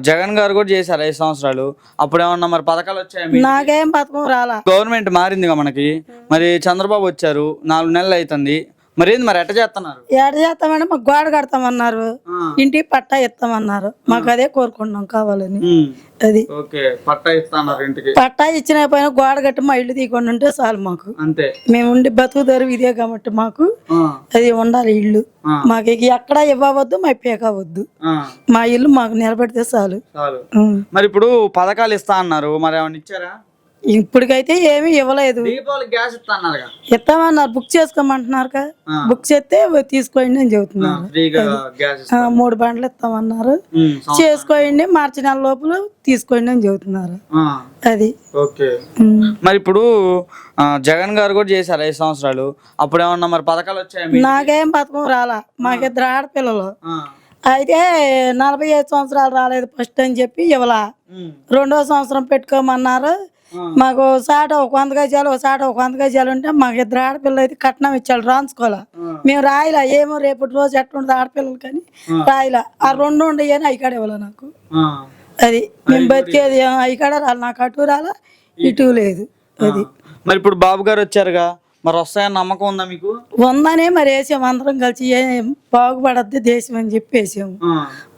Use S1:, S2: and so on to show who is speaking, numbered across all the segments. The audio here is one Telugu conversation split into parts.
S1: జగన్ గారు కూడా చేశారు ఐదు సంవత్సరాలు. అప్పుడు ఏమన్నా మరి పథకాలు వచ్చాయి?
S2: నాకేం పథకం రాలా.
S1: గవర్నమెంట్ మారిందిగా మనకి. మరి చంద్రబాబు వచ్చారు. నాలుగు నెలలు అవుతుంది. మరి ఏంది మరి? ఎట్ట చేస్తున్నారు
S2: ఏడ చేస్తామంటే మాకు గోడ కడతామన్నారు.
S1: ఆ.
S2: ఇంటికి పట్టా ఇస్తామన్నారు. మాకు అదే కోరుకుంటున్నాం కావాలని. అది.
S1: పట్టా ఇస్తున్నారు ఇంటికి.
S2: పట్టా ఇచ్చిన పైన గోడ కట్టి మా ఇల్లు తీయకుండా ఉంటే చాలు మాకు.
S1: అంతే.
S2: మేము ఉండి బతుకు తెరువు ఇదే కాబట్టి మాకు. అది ఉండాలి ఇల్లు. మాకు ఎక్కడ ఇవ్వవద్దు మా పీకవద్దు మా ఇల్లు మాకు నిలబెడితే చాలు.
S1: మరి ఇప్పుడు పథకాలు ఇస్తా అన్నారు. మరి ఏమన్నా ఇచ్చారా?
S2: ఇప్పటికైతే ఏమీ ఇవ్వలేదు.
S1: దీపావళి గ్యాస్
S2: ఇస్తామన్నారు. బుక్ చేసుకోమంటున్నారు. బుక్ చేస్తే తీసుకోండి అని చెబుతున్నారు. మూడు బండ్లు ఇస్తామన్నారు. చేసుకోండి మార్చి నెల లోపల తీసుకోండి అని చెబుతున్నారు. అది.
S1: ఓకే. మరి ఇప్పుడు జగన్ గారు కూడా చేశారు ఐదు సంవత్సరాలు? అప్పుడు ఏమన్నా మరి పథకాలు వచ్చాయి?
S2: నాకేం పథకం రాలా. మాకిద్దరు ఆడపిల్లలు అయితే నలభై ఐదు సంవత్సరాలు రాలేదు ఫస్ట్ అని చెప్పి ఇవ్వలా. రెండో సంవత్సరం పెట్టుకోమన్నారు. మాకు సాట ఒక వంద గజాలు ఒక సాట ఒక వంద గజాలు ఉంటే మాకు ఇద్దరు ఆడపిల్లలు అయితే కట్నం ఇచ్చాడు రాంచుకోవాలా. మేము రాయలా ఏమో రేపటి రోజు ఎట్లుంటుంది ఆడపిల్లలు కానీ రాయలా. ఆ రెండు ఉండయి అని అయికాడ ఇవ్వాల నాకు. అది మేము బతికేది అయికాడ రాలి నాకు అటు రాలా ఇటు లేదు. అది.
S1: మరి ఇప్పుడు బాబు గారు వచ్చారుగా మరి వస్తాయని నమ్మకం ఉందా మీకు?
S2: ఉందనే మరి వేసాము అందరం కలిసి ఏం బాగుపడద్ది దేశం అని చెప్పి వేసాము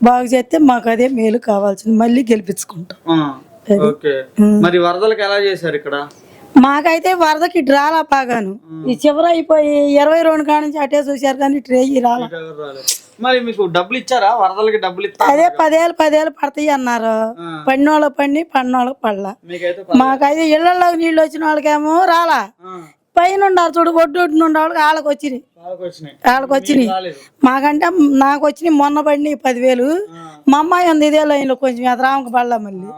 S2: బాగు చేస్తే మాకు అదే మేలు కావాల్సింది మళ్ళీ గెలిపించుకుంటాం.
S1: మరి వరదలకు ఎలా చేశారు ఇక్కడ?
S2: మాకైతే వరదకి డ్రాలా బాగాను. ఈ చివర అయిపోయి ఇరవై రెండు కాడ నుంచి అటే చూశారు కానీ ట్రేయి రాలా.
S1: మరి మీకు డబ్బులు ఇచ్చారా? వరదలకి డబ్బులు
S2: అదే పదేళ్ళు పదేళ్ళు పడతాయి అన్నారు. పడినోళ్ళకి పడి పడినోళ్ళకి పడలా.
S1: మీకైతే
S2: ఇళ్ళలోకి నీళ్ళు వచ్చిన వాళ్ళకేమో రాలా. పైన ఉండాలి చూడు ఒడ్డు ఒడ్డున ఉండే వాళ్ళకి వాళ్ళకి వచ్చినాయి.
S1: వాళ్ళకి వచ్చినాయి.
S2: మాకంటే నాకు వచ్చినాయి మొన్న పడినాయి పదివేలు. మా అమ్మాయి ఉంది ఇదే లైన్లో కొంచెం ఎదరామకు పడలా మళ్ళీ.